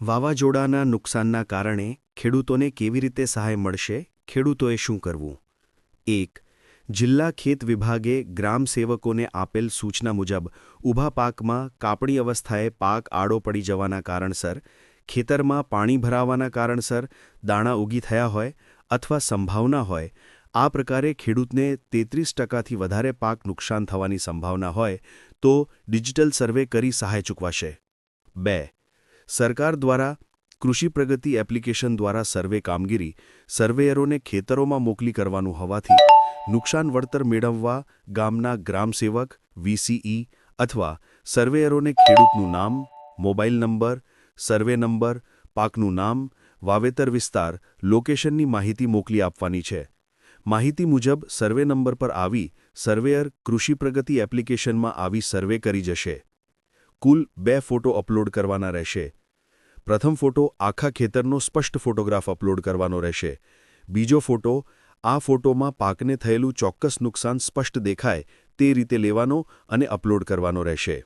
વાવાઝોડાના નુકસાનના કારણે ખેડૂતોને કેવી રીતે સહાય મળશે, ખેડૂતોએ શું કરવું? એક, જિલ્લા ખેત વિભાગે ગ્રામ સેવકોને આપેલ સૂચના મુજબ, ઊભા પાકમાં કાપણી અવસ્થાએ પાક આડો પડી જવાના કારણસર, ખેતરમાં પાણી ભરાવાના કારણસર દાણા ઉગી થયા હોય અથવા સંભાવના હોય, આ પ્રકારે ખેડૂતને તેત્રીસ ટકાથી વધારે પાક નુકસાન થવાની સંભાવના હોય તો ડિજિટલ સર્વે કરી સહાય ચૂકવાશે. બે સરકાર દ્વારા કૃષિ પ્રગતિ એપ્લિકેશન દ્વારા સર્વે કામગીરી સર્વેયરોને ખેતરોમાં મોકલી કરવાનું હોવાથી નુકસાન વળતર મેળવવા ગામના ગ્રામસેવક વીસીઈ અથવા સર્વેયરોને ખેડૂતનું નામ, મોબાઈલ નંબર, સર્વે નંબર, પાકનું નામ, વાવેતર વિસ્તાર, લોકેશનની માહિતી મોકલી આપવાની છે. માહિતી મુજબ સર્વે નંબર પર આવી સર્વેયર કૃષિ પ્રગતિ એપ્લિકેશનમાં આવી સર્વે કરી જશે. કુલ બે ફોટો અપલોડ કરવાના રહેશે. પ્રથમ ફોટો આખા ખેતરનો સ્પષ્ટ ફોટોગ્રાફ અપલોડ કરવાનો રહેશે. બીજો ફોટો, આ ફોટોમાં પાકને થયેલું ચોક્કસ નુકસાન સ્પષ્ટ દેખાય તે રીતે લેવાનો અને અપલોડ કરવાનો રહેશે.